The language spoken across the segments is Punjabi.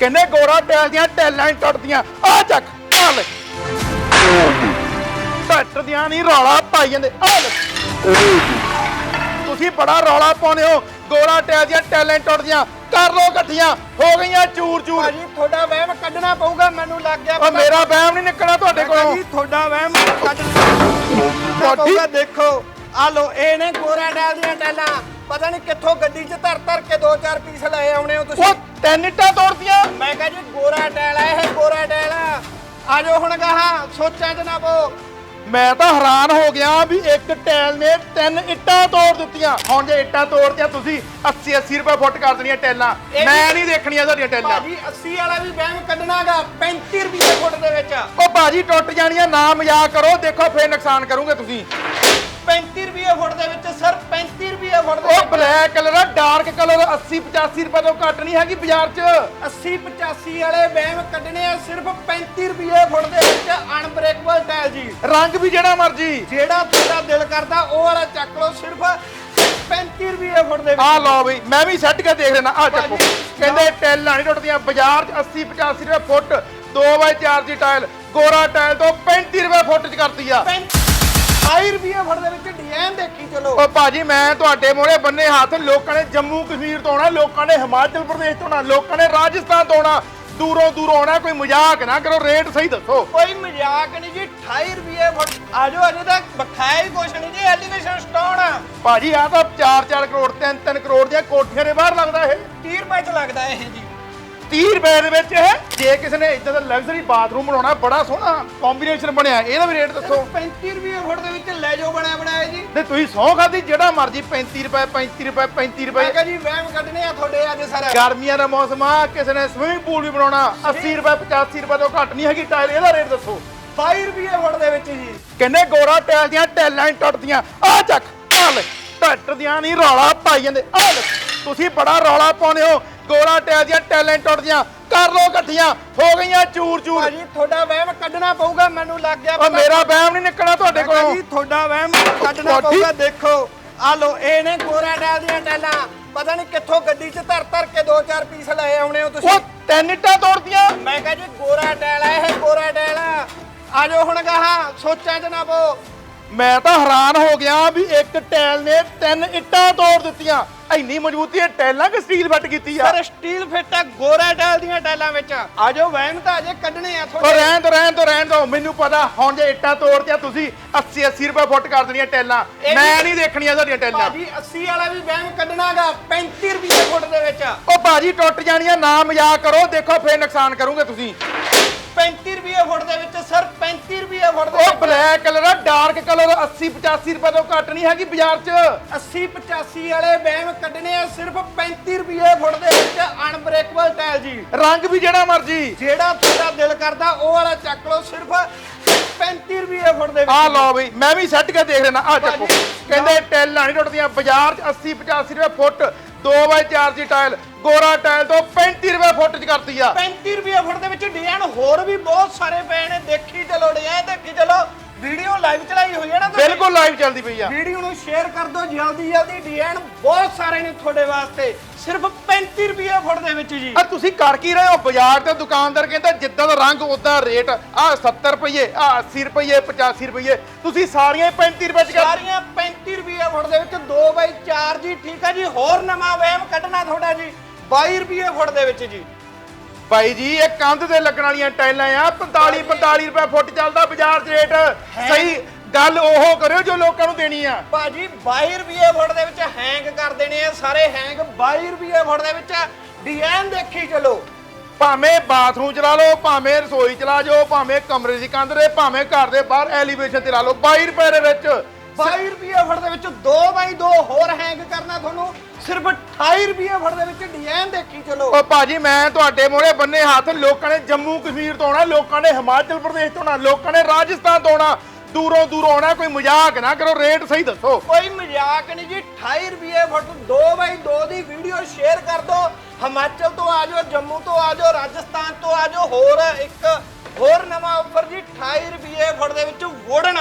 ਕਹਿੰਦੇ ਗੋਰਾ ਟੈਲ ਦੀਆਂ ਟੈਲਾਂ ਹੀ ਟੁੱਟਦੀਆਂ ਆ ਚੱਕ ਆ ਲੈ। ਟੱਟ ਦੀਆਂ ਨਹੀਂ ਰੌਲਾ ਪਾਈ ਜਾਂਦੇ। ਆ ਲੈ। ਤੁਸੀਂ ਬੜਾ ਰੌਲਾ ਪਾਉਂਦੇ ਹੋ। ਗੋਰਾ ਟੈਲ ਦੀਆਂ ਟੈਲਾਂ ਹੀ ਟੁੱਟਦੀਆਂ ਕਰ ਲੋ ਇਕੱਠੀਆਂ ਹੋ ਗਈਆਂ ਚੂਰ ਚੂਰ। ਭਾਜੀ ਤੁਹਾਡਾ ਵਹਿਮ ਕੱਢਣਾ ਪਊਗਾ ਮੈਨੂੰ ਲੱਗ ਗਿਆ ਉਹ ਮੇਰਾ ਵਹਿਮ ਨਹੀਂ ਨਿਕਲਣਾ ਤੁਹਾਡੇ ਕੋਲੋਂ। ਜੀ ਤੁਹਾਡਾ ਵਹਿਮ ਕੱਢਣਾ ਪਊਗਾ। ਦੇਖੋ। ਆ ਲੋ ਇਹ ਨੇ ਗੋਰਾ ਡਾਲ ਦੀਆਂ ਟੈਲਾਂ। ਪਤਾ ਨਹੀਂ ਕਿੱਥੋਂ ਗੱਡੀ 'ਚ ਧਰ ਧਰ ਕੇ ਦੋ ਚਾਰ ਪੀਸ ਲਏ ਆਉਣੇ ਹੋ ਤੁਸੀਂ। ਉਹ ਤਿੰਨ ਇੱਟਾਂ ਤੋੜਦੀਆਂ ਮੈਂ ਕਹਾਂ ਜੀ ਗੋਰਾ ਟੈਲ ਹੈ ਇਹ ਗੋਰਾ ਟੈਲ ਆ। ਆਜੋ ਹੁਣ ਗਾਹਾਂ ਸੋਚਾਂ 'ਚ ਨਾ ਪੋ ਮੈਂ ਤਾਂ ਹੈਰਾਨ ਹੋ ਗਿਆ ਵੀ ਇੱਕ ਟੈਲ ਨੇ ਤਿੰਨ ਇੱਟਾਂ ਤੋੜ ਦਿੱਤੀਆਂ। ਹੁਣ ਜੇ ਇੱਟਾਂ ਤੋੜਤੀਆਂ ਤੁਸੀਂ 80 80 ਰੁਪਏ ਫੁੱਟ ਕਰ ਦੇਣੀਆਂ ਟੈਲਾਂ। ਇਹ ਮੈਂ ਨਹੀਂ ਦੇਖਣੀਆਂ ਤੁਹਾਡੀਆਂ ਟੈਲਾਂ। ਭਾਜੀ 80 ਵਾਲਾ ਵੀ ਵਹਿਮ ਕੱਢਣਾਗਾ 35 ਰੁਪਏ ਫੁੱਟ ਦੇ ਵਿੱਚ। ਉਹ ਬਾਜੀ ਟੁੱਟ ਜਾਣੀਆਂ ਨਾ ਮਜ਼ਾਕ ਕਰੋ ਦੇਖੋ ਫੇਰ ਨੁਕਸਾਨ ਕਰੋਗੇ ਤੁਸੀਂ। 35 ਰੁਪਏ ਫੁੱਟ ਦੇ ਵਿੱਚ ਸਰ 35 ਰੁਪਏ ਬਲੈਕ ਕਲਰ ਆ ਡਾਰਕ ਕਲਰ 80 85 ਰੁਪਏ ਤੋਂ ਘੱਟ ਨਹੀਂ ਹੈਗੀ ਬਾਜ਼ਾਰ 'ਚ। 80 85 ਵਾਲੇ ਵਹਿਮ ਕੱਢਣੇ ਆ ਸਿਰਫ 35 ਰੁਪਏ ਫੁੱਟ ਦੇ ਵਿੱਚ ਅਨਬ੍ਰੇਕੇਬਲ ਟਾਇਲ ਜੀ। ਰੰਗ ਵੀ ਜਿਹੜਾ ਮਰਜ਼ੀ। ਜਿਹੜਾ ਤੁਹਾਡਾ ਦਿਲ ਕਰਦਾ ਉਹ ਵਾਲਾ ਚੱਕ ਲਓ ਸਿਰਫ 35 ਰੁਪਏ ਫੁੱਟ ਦੇ ਆ ਲਓ ਬਈ ਮੈਂ ਵੀ ਸੈੱਟ ਕੇ ਦੇਖ ਲੈਣਾ ਆ ਚੱਕੋ। ਕਹਿੰਦੇ ਟੈਲਾਂ ਨਹੀਂ ਟੁੱਟਦੀਆਂ ਬਾਜ਼ਾਰ 'ਚ 80 85 ਰੁਪਏ ਫੁੱਟ 2x4 ਦੀ ਟਾਇਲ ਗੋਰਾ ਟਾਇਲ ਤੋਂ 35 ਰੁਪਏ ਫੁੱਟ 'ਚ ਕਰਤੀ ਆ। 5 ਰੁਪਏ ਫੁੱਟ ਦੇ ਵਿੱਚ ਡਿਜ਼ਾਈਨ ਦੇਖੀ ਚਲੋ। ਉਹ ਭਾਜੀ ਮੈਂ ਤੁਹਾਡੇ ਮੋਹਰੇ ਬੰਨੇ ਹੱਥ ਲੋਕਾਂ ਨੇ ਜੰਮੂ ਕਸ਼ਮੀਰ ਤੋਂ ਆਉਣਾ ਲੋਕਾਂ ਨੇ ਹਿਮਾਚਲ ਪ੍ਰਦੇਸ਼ ਤੋਂ ਆਉਣਾ ਲੋਕਾਂ ਨੇ ਰਾਜਸਥਾਨ ਤੋਂ ਆਉਣਾ ਦੂਰੋਂ ਦੂਰੋਂ ਆਉਣਾ ਕੋਈ ਮਜ਼ਾਕ ਨਾ ਕਰੋ ਰੇਟ ਸਹੀ ਦੱਸੋ। ਕੋਈ ਮਜ਼ਾਕ ਨਹੀਂ ਜੀ 28 ਰੁਪਏ ਫੁੱਟ ਆਜੋ ਅਜੇ ਤੱਕ ਹੀ ਕੁਛ ਨਹੀਂ ਜੀ ਆ ਭਾਜੀ ਆ ਤਾਂ 4-4 ਕਰੋੜ 3-3 ਕਰੋੜ ਦੀਆਂ ਕੋਠੀਆਂ ਦੇ ਬਾਹਰ ਲੱਗਦਾ ਇਹ। 30 ਰੁਪਏ ਚ ਲੱਗਦਾ ਇਹ ਜੀ। 30 ਰੁਪਏ ਦੇ ਵਿੱਚ ਇਹ। ਜੇ ਕਿਸੇ ਨੇ ਇਦਾਂ ਦਾ ਲਗਜ਼ਰੀ ਬਾਥਰੂਮ ਬਣਾਉਣਾ ਬੜਾ ਸੋਹਣਾ ਕੰਬੀਨੇਸ਼ਨ ਬਣਿਆ ਇਹਦਾ ਵੀ ਰੇਟ ਦੱਸੋ। 35 ਰੁਪਏ ਫੁੱਟ ਦੇ ਵਿੱਚ ਲੈ ਜਾਓ ਬਣਿਆ ਬਣਾਇਆ ਜੀ। ਤੇ ਤੁਸੀਂ ਸੌ ਖਾਦੀ ਜਿਹੜਾ ਮਰਜ਼ੀ 35 ਰੁਪਏ 35 ਰੁਪਏ 35 ਮੈਂ ਰੁਪਏ ਕਿਹਾ ਜੀ ਵਹਿਮ ਕੱਢਣੇ ਆ ਤੁਹਾਡੇ ਅੱਜ ਸਰ। ਗਰਮੀਆਂ ਦਾ ਮੌਸਮ ਆ ਕਿਸੇ ਨੇ ਸਵਿਮਿੰਗ ਪੂਲ ਵੀ ਬਣਾਉਣਾ 80 ਰੁਪਏ 85 ਰੁਪਏ ਤੋਂ ਘੱਟ ਨਹੀਂ ਹੈਗੀ ਟਾਇਲ ਇਹਦਾ ਰੇਟ ਦੱਸੋ। 22 ਰੁਪਏ ਫੁੱਟ ਦੇ ਵਿੱਚ ਜੀ। ਕਹਿੰਦੇ ਗੋਰਾ ਟੈਲ ਦੀਆਂ ਟੈਲਾਂ ਟੁੱਟਦੀਆਂ। ਆ ਚੱਕ ਆ ਲੈ ਟੱਟ ਦੀਆਂ ਨਹੀਂ ਰੌਲਾ ਪਾਈ ਜਾਂਦੇ। ਆ ਲੈ ਤੁਸੀਂ ਬੜਾ ਰੌਲਾ ਪਾਉਂਦੇ ਹੋ। ਗੋਰਾ ਟੈਲ ਦੀਆਂ ਟੈਲਾਂ ਹੀ ਟੁੱਟਦੀਆਂ ਕਰ ਲੋ ਇਕੱਠੀਆਂ ਹੋ ਗਈਆਂ ਚੂਰ ਚੂਰ। ਭਾਜੀ ਤੁਹਾਡਾ ਵਹਿਮ ਕੱਢਣਾ ਪਊਗਾ ਮੈਨੂੰ ਲੱਗ ਗਿਆ ਉਹ ਮੇਰਾ ਵਹਿਮ ਨਹੀਂ ਨਿਕਲਣਾ ਤੁਹਾਡੇ ਮੈਂ ਕਿਹਾ ਕੋਲੋਂ। ਜੀ ਤੁਹਾਡਾ ਵਹਿਮ ਕੱਢਣਾ ਤੁਹਾਡੀ- ਪਊਗਾ ਦੇਖੋ। ਆ ਲੋ ਇਹ ਨੇ ਗੋਰਾ ਡਾਲ ਦੀਆਂ ਟੈਲਾਂ। ਪਤਾ ਨਹੀਂ ਕਿੱਥੋਂ ਗੱਡੀ 'ਚ ਧਰ ਧਰ ਕੇ ਦੋ ਚਾਰ ਪੀਸ ਲਏ ਆਉਣੇ ਹੋ ਤੁਸੀਂ। ਉਹ ਤਿੰਨ ਇੱਟਾਂ ਤੋੜਦੀਆਂ ਮੈਂ ਕਹਾਂ ਜੀ ਗੋਰਾ ਟੈਲ ਹੈ ਇਹ ਗੋਰਾ ਟੈਲ ਆ। ਆਜੋ ਹੁਣ ਗਾਹਾਂ ਸੋਚਾਂ 'ਚ ਨਾ ਪੋ ਮੈਂ ਤਾਂ ਹੈਰਾਨ ਹੋ ਗਿਆ ਵੀ ਇੱਕ ਟੈਲ ਨੇ ਤਿੰਨ ਇੱਟਾਂ ਤੋੜ ਦਿੱਤੀਆਂ। ਇੰਨੀ ਮਜ਼ਬੂਤੀ ਹੈ ਟੈਲਾਂ ਕਿ ਸਟੀਲ ਫਿੱਟ ਕੀਤੀ ਆ? ਸਰ ਸਟੀਲ ਫਿੱਟ ਆ ਗੋਰਾ ਟੈਲ ਦੀਆਂ ਟੈਲਾਂ ਵਿੱਚ ਆਜੋ ਵਹਿਮ ਤਾਂ ਅਜੇ ਕੱਢਣੇ ਆ ਉਹ ਤੁਹਾਡੇ। ਰਹਿਣ ਦੋ ਰਹਿਣ ਦੋ ਰਹਿਣ ਦੋ ਮੈਨੂੰ ਪਤਾ ਹੁਣ ਜੇ ਇੱਟਾਂ ਤੋੜਤੀਆਂ ਤੁਸੀਂ 80 80 ਰੁਪਏ ਫੁੱਟ ਕਰ ਦੇਣੀਆਂ ਟੈਲਾਂ। ਇਹ ਮੈਂ ਨਹੀਂ ਦੇਖਣੀਆਂ ਤੁਹਾਡੀਆਂ ਟੈਲਾਂ। ਭਾਜੀ 80 ਵਾਲਾ ਵੀ ਵਹਿਮ ਕੱਢਣਾਗਾ 35 ਰੁਪਏ ਫੁੱਟ ਦੇ ਵਿੱਚ। ਉਹ ਬਾਜੀ ਟੁੱਟ ਜਾਣੀਆਂ ਨਾ ਮਜ਼ਾਕ ਕਰੋ। ਦੇਖੋ ਫੇਰ ਨੁਕਸਾਨ ਕਰੋਗੇ ਤੁਸੀਂ। 35 ਰੁਪਏ ਫੁੱਟ ਦੇ ਵਿੱਚ ਸਰ 35 ਰੁਪਏ ਫੁੱਟ ਦੇ ਉਹ ਵਿੱਚ। ਬਲੈਕ ਕਲਰ ਆ ਡਾਰਕ ਕਲਰ 80 85 ਰੁਪਏ ਤੋਂ ਘੱਟ ਨਹੀਂ ਹੈਗੀ ਬਾਜ਼ਾਰ 'ਚ। 80 85 ਵਾਲੇ ਵਹਿਮ ਕੱਢਣੇ ਆ ਸਿਰਫ 35 ਰੁਪਏ ਫੁੱਟ ਦੇ ਵਿੱਚ ਅਨਬ੍ਰੇਕੇਬਲ ਟਾਇਲ ਜੀ। ਰੰਗ ਵੀ ਜਿਹੜਾ ਮਰਜ਼ੀ। ਜਿਹੜਾ ਤੁਹਾਡਾ ਦਿਲ ਕਰਦਾ ਉਹ ਵਾਲਾ ਚੱਕ ਲਓ ਸਿਰਫ 35 ਰੁਪਏ ਫੁੱਟ ਦੇ ਆ ਲਓ ਬਈ ਮੈਂ ਵੀ ਸੈੱਟ ਕੇ ਦੇਖ ਲੈਣਾ ਆ ਚੱਕੋ। ਕਹਿੰਦੇ ਟੈਲਾਂ ਨਹੀਂ ਟੁੱਟਦੀਆਂ ਬਾਜ਼ਾਰ 'ਚ 80 85 ਰੁਪਏ ਫੁੱਟ 2x4 ਦੀ ਟਾਇਲ ਗੋਰਾ ਟਾਇਲ ਤੋਂ 35 ਰੁਪਏ ਫੁੱਟ 'ਚ ਕਰਤੀ ਆ। 35 ਰੁਪਏ ਫੁੱਟ ਦੇ ਵਿੱਚ ਡਿਜ਼ਾਈਨ ਹੋਰ ਵੀ ਬਹੁਤ ਸਾਰੇ ਪਏ ਨੇ ਦੇਖੀ ਚਲੋ ਡਿਜ਼ਾਈਨ ਦੇਖੀ ਚਲੋ। ਵੀਡੀਓ ਲਾਈਵ ਚਲਾਈ ਹੋਈ ਹੈ ਨਾ? ਬਿਲਕੁਲ ਲਾਈਵ ਚੱਲਦੀ ਪਈ ਆ। ਵੀਡੀਓ ਨੂੰ ਸ਼ੇਅਰ ਕਰ ਦਿਓ ਜਲਦੀ ਜਲਦੀ। ਡਿਜ਼ਾਈਨ ਬਹੁਤ ਸਾਰੇ ਨੇ ਤੁਹਾਡੇ ਵਾਸਤੇ। ਸਿਰਫ 35 ਰੁਪਏ ਫੁੱਟ ਦੇ ਵਿੱਚ ਜੀ। ਆ ਤੁਸੀਂ ਕਰ ਕੀ ਰਹੇ ਹੋ? ਬਾਜ਼ਾਰ ਤੇ ਦੁਕਾਨਦਾਰ ਕਹਿੰਦਾ ਜਿੱਦਾਂ ਦਾ ਰੰਗ ਉਦਾਂ ਰੇਟ ਆ 70 ਰੁਪਏ ਆ 80 ਰੁਪਏ 85 ਰੁਪਏ ਤੁਸੀਂ ਸਾਰੀਆਂ ਹੀ 35 ਰੁਪਏ 'ਚ ਕਰ ਸਾਰੀਆਂ 35 ਰੁਪਏ ਫੁੱਟ ਦੇ ਵਿੱਚ 2 ਬਾਈ 4 ਜੀ ਠੀਕ ਹੈ ਜੀ। ਹੋਰ ਨਵਾਂ ਵਹਿਮ ਕੱਢਣਾ ਤੁਹਾਡਾ ਜੀ 22 ਰੁਪਏ ਫੁੱਟ ਦੇ ਵਿੱਚ ਜੀ। ਭਾਈ ਜੀ ਇਹ ਕੰਧ ਤੇ ਲੱਗਣ ਵਾਲੀਆਂ ਟਾਈਲਾਂ ਆ। 45 45 ਰੁਪਏ ਫੁੱਟ ਚੱਲਦਾ ਬਾਜ਼ਾਰ 'ਚ ਰੇਟ ਸਹੀ ਗੱਲ ਉਹ ਕਰਿਓ ਜੋ ਲੋਕਾਂ ਨੂੰ ਦੇਣੀ ਆ। ਭਾਜੀ 22 ਰੁਪਏ ਫੁੱਟ ਦੇ ਵਿੱਚ ਹੈਂਗ ਕਰ ਦੇਣੇ ਆ ਸਾਰੇ ਹੈਂਗ 22 ਰੁਪਏ ਫੁੱਟ ਦੇ ਵਿੱਚ। ਡਿਜ਼ਾਈਨ ਦੇਖੀ ਚਲੋ। ਭਾਵੇਂ ਬਾਥਰੂਮ ਚਲਾ ਲਓ ਭਾਵੇਂ ਰਸੋਈ ਚਲਾ ਜਾਓ ਭਾਵੇਂ ਕਮਰੇ ਦੀ ਕੰਧ ਦੇ ਭਾਵੇਂ ਘਰ ਦੇ ਬਾਹਰ ਐਲੀਵੇਸ਼ਨ ਤੇ ਲਾ ਲਓ 22 ਰੁਪਏ ਦੇ ਵਿੱਚ। 22 ਰੁਪਏ ਫੁੱਟ ਦੇ ਵਿੱਚ 2 ਬਾਈ 2 ਹੋਰ ਹੈਂਗ ਕਰਨਾ ਤੁਹਾਨੂੰ। ਸਿਰਫ 28 ਰੁਪਏ ਫੁੱਟ ਦੇ ਵਿੱਚ ਡਿਜ਼ਾਈਨ ਦੇਖੀ ਚਲੋ। ਉਹ ਭਾਜੀ ਮੈਂ ਤੁਹਾਡੇ ਮੋਹਰੇ ਬੰਨੇ ਹੱਥ ਲੋਕਾਂ ਨੇ ਜੰਮੂ ਕਸ਼ਮੀਰ ਤੋਂ ਆਉਣਾ ਲੋਕਾਂ ਨੇ ਹਿਮਾਚਲ ਪ੍ਰਦੇਸ਼ ਤੋਂ ਆਉਣਾ ਲੋਕਾਂ ਨੇ ਰਾਜਸਥਾਨ ਤੋਂ ਆਉਣਾ। ਦੂਰੋਂ ਦੂਰੋਂ ਆਉਣਾ ਕੋਈ ਮਜ਼ਾਕ ਨਾ ਕਰੋ ਰੇਟ ਸਹੀ ਦੱਸੋ। ਕੋਈ ਮਜ਼ਾਕ ਨਹੀਂ ਜੀ 28 ਰੁਪਏ ਫੁੱਟ 2 ਬਾਈ 2 ਦੀ ਵੀਡੀਓ ਸ਼ੇਅਰ ਕਰ ਦਿਓ। ਹਿਮਾਚਲ ਤੋਂ ਆ ਜਾਓ ਜੰਮੂ ਤੋਂ ਆ ਜਾਓ ਰਾਜਸਥਾਨ ਤੋਂ ਆ ਜਾਓ ਹੋਰ ਇੱਕ ਹੋਰ ਨਵਾਂ ਆਫਰ ਜੀ 28 ਰੁਪਏ ਫੁੱਟ ਦੇ ਵਿੱਚ ਵੁਡਨ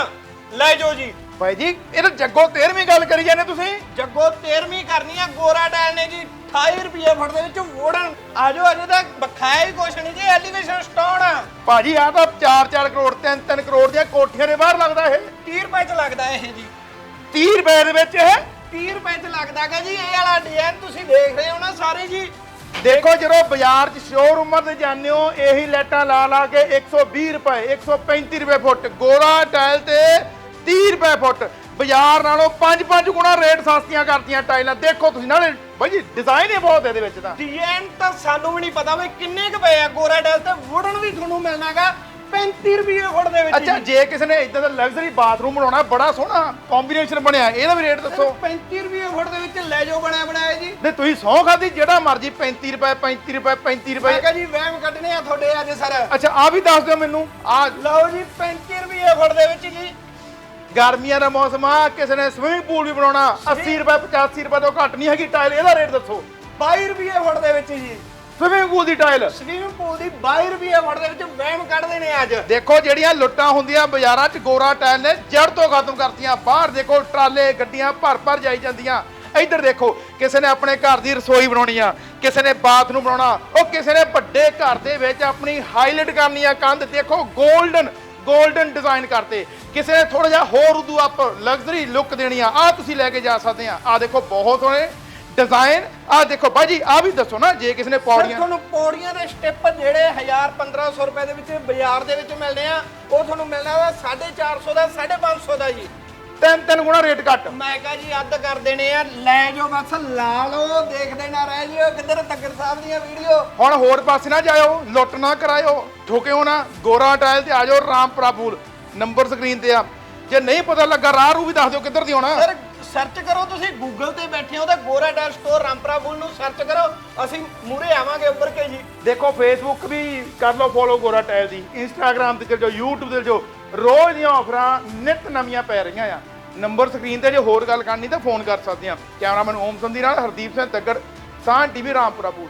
ਲੈ ਜਾਓ ਜੀ। ਭਾਈ ਜੀ ਇਹ ਤਾਂ ਜੱਗੋ 13ਵੀਂ ਗੱਲ ਕਰੀ ਜਾਂਦੇ ਤੁਸੀਂ। ਜੱਗੋ 13ਵੀਂ ਕਰਨੀ ਆ ਗੋਰਾ ਡਾਲ ਨੇ ਜੀ 28 ਰੁਪਏ ਫੁੱਟ ਦੇ ਵਿੱਚ ਵੁਡਨ ਆ ਜਾਓ ਅਜੇ ਤੱਕ ਬਖਾਇਆ ਹੀ ਭਾਜੀ ਆ ਤਾਂ 4-4 ਕਰੋੜ 3-3 ਕਰੋੜ ਦੀਆਂ ਕੋਠੀਆਂ ਦੇ ਬਾਹਰ ਲੱਗਦਾ ਇਹ। 30 ਰੁਪਏ ਚ ਲੱਗਦਾ ਇਹ ਜੀ। 30 ਰੁਪਏ ਦੇ ਵਿੱਚ ਇਹ? 30 ਰੁਪਏ ਚ ਲੱਗਦਾਗਾ ਜੀ ਇਹ ਵਾਲਾ ਡਿਜ਼ਾਈਨ ਤੁਸੀਂ ਦੇਖ ਰਹੇ ਹੋ ਨਾ ਸਾਰੇ ਜੀ। ਦੇਖੋ ਜਦੋਂ ਬਾਜ਼ਾਰ 'ਚ ਸ਼ੋਰੂਮਾਂ ਤੇ ਜਾਂਦੇ ਹੋ ਇਹੀ ਲਾਈਟਾਂ ਲਾ ਲਾ ਕੇ 120 ਰੁਪਏ 135 ਰੁਪਏ ਫੁੱਟ ਗੋਰਾ ਟਾਇਲ ਤੇ 30 ਰੁਪਏ ਫੁੱਟ। ਬਾਜ਼ਾਰ ਨਾਲੋਂ 5-5 ਗੁਣਾ ਰੇਟ ਸਸਤੀਆਂ ਕਰਤੀਆਂ ਟਾਈਲਾਂ। ਦੇਖੋ ਤੁਸੀਂ ਨਾਲੇ ਬਾਈ ਜੀ ਡਿਜ਼ਾਈਨ ਹੀ ਬਹੁਤ ਇਹਦੇ ਵਿੱਚ ਤਾਂ। ਡਿਜ਼ਾਈਨ ਤਾਂ ਸਾਨੂੰ ਵੀ ਨਹੀਂ ਪਤਾ ਵੀ ਕਿੰਨੇ ਕੁ ਪਏ ਆ। ਗੋਰਾ ਡੈਲ ਤੇ ਵੁਡਨ ਵੀ ਤੁਹਾਨੂੰ ਮਿਲਣਾਗਾ। 35 ਰੁਪਏ ਫੁੱਟ ਦੇ ਵਿੱਚ ਅੱਛਾ ਜੀ। ਕਿਸੇ ਨੇ ਇਦਾਂ ਦਾ ਲਗਜ਼ਰੀ ਬਾਥਰੂਮ ਬਣਾਉਣਾ ਬੜਾ ਸੋਹਣਾ ਕੰਬੀਨੇਸ਼ਨ ਬਣਿਆ ਇਹਦਾ ਵੀ ਰੇਟ ਦੱਸੋ। 35 ਰੁਪਏ ਫੁੱਟ ਦੇ ਵਿੱਚ ਲੈ ਜਾਓ ਬਣਿਆ ਬਣਾਇਆ ਜੀ। ਤੇ ਤੁਸੀਂ ਸੌ ਖਾਦੀ ਜਿਹੜਾ ਮਰਜ਼ੀ 35 ਰੁਪਏ 35 ਰੁਪਏ 35 ਮੈਂ ਰੁਪਏ ਕਿਹਾ ਜੀ ਵਹਿਮ ਕੱਢਣੇ ਆ ਤੁਹਾਡੇ ਅੱਜ ਸਰ। ਅੱਛਾ ਆ ਵੀ ਦੱਸ ਦਿਓ ਮੈਨੂੰ। ਆ ਲਓ ਜੀ 35 ਰੁਪਏ ਫੁੱਟ ਦੇ ਵਿੱਚ ਜੀ। ਗਰਮੀਆਂ ਦਾ ਮੌਸਮ ਆ ਕਿਸੇ ਨੇ ਸਵਿਮਿੰਗ ਪੂਲ ਵੀ ਬਣਾਉਣਾ। 80 ਰੁਪਏ 85 ਰੁਪਏ ਤੋਂ ਘੱਟ ਨਹੀਂ ਹੈਗੀ ਟਾਇਲ ਇਹਦਾ ਰੇਟ ਦੱਸੋ। 22 ਰੁਪਏ ਫੁੱਟ ਦੇ ਵਿੱਚ ਜੀ। ਸਵਿਮਿੰਗ ਪੂਲ ਦੀ ਟਾਇਲ। ਸਵੀਮਿੰਗ ਪੂਲ ਦੀ 22 ਰੁਪਏ ਫੁੱਟ ਦੇ ਵਿੱਚ ਵਹਿਮ ਕੱਢਦੇ ਨੇ ਅੱਜ। ਦੇਖੋ ਜਿਹੜੀਆਂ ਲੁੱਟਾਂ ਹੁੰਦੀਆਂ ਬਾਜ਼ਾਰਾਂ 'ਚ ਗੋਰਾ ਟਾਇਲ ਨੇ ਜੜ ਤੋਂ ਖਤਮ ਕਰਤੀਆਂ। ਬਾਹਰ ਦੇਖੋ ਟਰਾਲੇ ਗੱਡੀਆਂ ਭਰ ਭਰ ਜਾਈ ਜਾਂਦੀਆਂ। ਇੱਧਰ ਦੇਖੋ ਕਿਸੇ ਨੇ ਆਪਣੇ ਘਰ ਦੀ ਰਸੋਈ ਬਣਾਉਣੀ ਆ ਕਿਸੇ ਨੇ ਬਾਥਰੂਮ ਬਣਾਉਣਾ ਉਹ ਕਿਸੇ ਨੇ ਵੱਡੇ ਘਰ ਦੇ ਵਿੱਚ ਆਪਣੀ ਹਾਈਲਾਈਟ ਕਰਨੀ ਆ ਕੰਧ। ਦੇਖੋ 골ਡਨ 골ਡਨ ਡਿਜ਼ਾਈਨ ਕਰਤੇ। ਕਿਸੇ ਨੇ ਥੋੜਾ ਜਿਹਾ ਹੋਰ ਉਦੋਂ ਅਪ ਲਗਜ਼ਰੀ ਲੁੱਕ ਦੇਣੀ ਆ ਆ ਤੁਸੀਂ ਲੈ ਕੇ ਜਾ ਸਕਦੇ ਆ। ਆ ਦੇਖੋ ਬਹੁਤ ਸੋਹਣੇ ਡਿਜ਼ਾਈਨ ਆ ਦੇਖੋ ਬਾਜੀ ਆ ਵੀ ਦੱਸੋ ਨਾ ਜੇ ਕਿਸੇ ਨੇ ਪੌੜੀਆਂ ਤੁਹਾਨੂੰ ਪੌੜੀਆਂ ਦੇ ਸਟੈਪ ਜਿਹੜੇ 1000 1500 ਰੁਪਏ ਦੇ ਵਿੱਚ ਬਾਜ਼ਾਰ ਦੇ ਵਿੱਚ ਮਿਲਦੇ ਆ ਉਹ ਤੁਹਾਨੂੰ ਮਿਲਣਾ ਵਾ 450 ਦਾ 550 ਦਾ ਜੀ। ਤਿੰਨ ਤਿੰਨ ਗੁਣਾ ਰੇਟ ਘੱਟ। ਮੈਂ ਕਹਾਂ ਜੀ ਅੱਧ ਕਰ ਦੇਣੇ ਆ। ਲੈ ਜਾਓ ਬਸ ਲਾ ਲਓ ਦੇਖਦੇ ਨਾ ਰਹਿ ਜਿਓ। ਕਿੱਧਰ ਤੱਕਰ ਸਾਹਿਬ ਦੀਆਂ ਵੀਡੀਓ? ਹੁਣ ਹੋਰ ਪਾਸੇ ਨਾ ਜਾਇਓ ਲੁੱਟ ਨਾ ਕਰਾਇਓ। ਠੋਕਿਓ ਨਾ ਗੋਰਾ ਟਾਇਲ ਤੇ ਆ ਜਾਓ ਰਾਮਪੁਰਾ ਫੂਲ ਨੰਬਰ ਸਕਰੀਨ ਤੇ ਆ। ਜੇ ਨਹੀਂ ਪਤਾ ਲੱਗਾ ਰਾਹ ਰੂ ਵੀ ਦੱਸ ਦਿਓ ਕਿੱਧਰ ਦੀ ਆਉਣਾ ਸਰ ਸਰਚ ਕਰੋ, ਤੁਸੀਂ ਗੂਗਲ ਤੇ ਬੈਠੇ ਹੋ ਤਾਂ ਗੋਰਾ ਡੈਲ ਸਟੋਰ ਰਾਮਪੁਰਾ ਬੁੱਲ ਨੂੰ ਸਰਚ ਕਰੋ। ਅਸੀਂ ਮੂਰੇ ਆਵਾਂਗੇ ਉੱਪਰ ਕੇ ਜੀ। ਦੇਖੋ ਫੇਸਬੁੱਕ ਵੀ ਕਰ ਲਓ ਫੋਲੋ ਗੋਰਾ ਟਾਇਲ ਦੀ। ਇੰਸਟਾਗ੍ਰam ਤੇ ਚਲ ਜਾਓ YouTube ਤੇ ਜਾਓ ਰੋਜ਼ ਦੀਆਂ ਆਫਰਾਂ ਨਿਤ ਨਵੀਆਂ ਪੈ ਰਹੀਆਂ ਆ। ਨੰਬਰ ਸਕਰੀਨ ਤੇ ਜੇ ਹੋਰ ਗੱਲ ਕਰਨੀ ਤਾਂ ਫੋਨ ਕਰ ਸਕਦੇ ਆ। ਕੈਮਰਾਮੈਨ ਓਮ ਸੰਧੀ ਨਾਲ, ਹਰਦੀਪ ਸਿੰਘ ਤੱਗੜ ਸਾਹ ਟੀਵੀ, ਰਾਮਪੁਰਾ ਫੂਲ